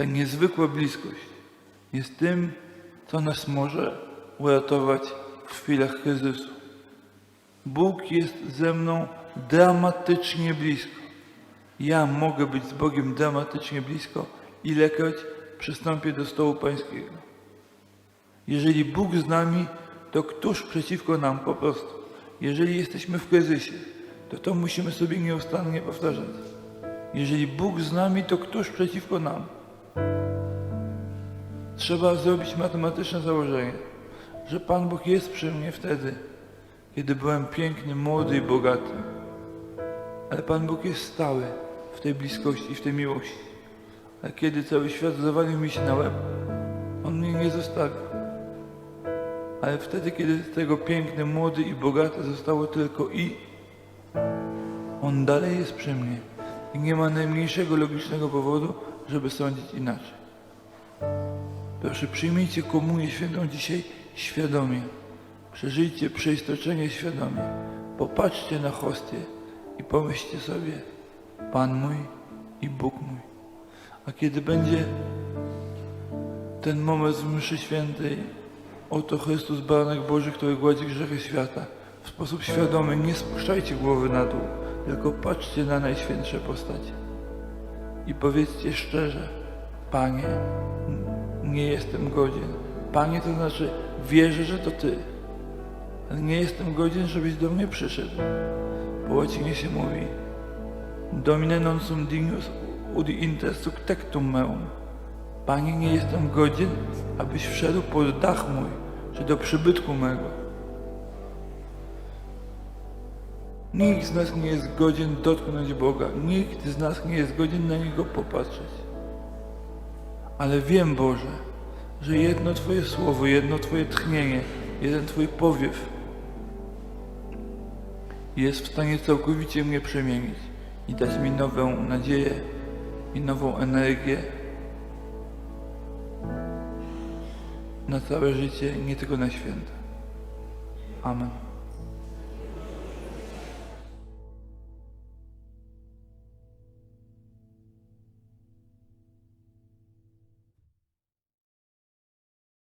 ta niezwykła bliskość jest tym, co nas może uratować w chwilach kryzysu. Bóg jest ze mną dramatycznie blisko. Ja mogę być z Bogiem dramatycznie blisko, ilekroć przystąpię do stołu Pańskiego. Jeżeli Bóg z nami, to któż przeciwko nam po prostu? Jeżeli jesteśmy w kryzysie, to to musimy sobie nieustannie powtarzać. Jeżeli Bóg z nami, to któż przeciwko nam? Trzeba zrobić matematyczne założenie, że Pan Bóg jest przy mnie wtedy, kiedy byłem piękny, młody i bogaty. Ale Pan Bóg jest stały w tej bliskości w tej miłości. A kiedy cały świat zawalił mi się na łeb, On mnie nie zostawił. Ale wtedy, kiedy tego piękny, młody i bogaty zostało tylko i On dalej jest przy mnie i nie ma najmniejszego logicznego powodu, żeby sądzić inaczej. Proszę, przyjmijcie komunię świętą dzisiaj świadomie. Przeżyjcie przeistoczenie świadomie. Popatrzcie na hostię i pomyślcie sobie, Pan mój i Bóg mój. A kiedy będzie ten moment w mszy świętej, oto Chrystus, Baranek Boży, który gładzi grzechy świata, w sposób świadomy nie spuszczajcie głowy na dół, tylko patrzcie na najświętsze postacie. I powiedzcie szczerze, Panie, nie jestem godzien. Panie, to znaczy wierzę, że to Ty, ale nie jestem godzien, żebyś do mnie przyszedł. Po łacinie się mówi Domine non sum dignus udi inter succectum meum. Panie, nie jestem godzien, abyś wszedł pod dach mój, czy do przybytku mego. Nikt z nas nie jest godzien dotknąć Boga. Nikt z nas nie jest godzien na Niego popatrzeć. Ale wiem, Boże, że jedno Twoje słowo, jedno Twoje tchnienie, jeden Twój powiew jest w stanie całkowicie mnie przemienić i dać mi nową nadzieję i nową energię na całe życie, nie tylko na święta. Amen.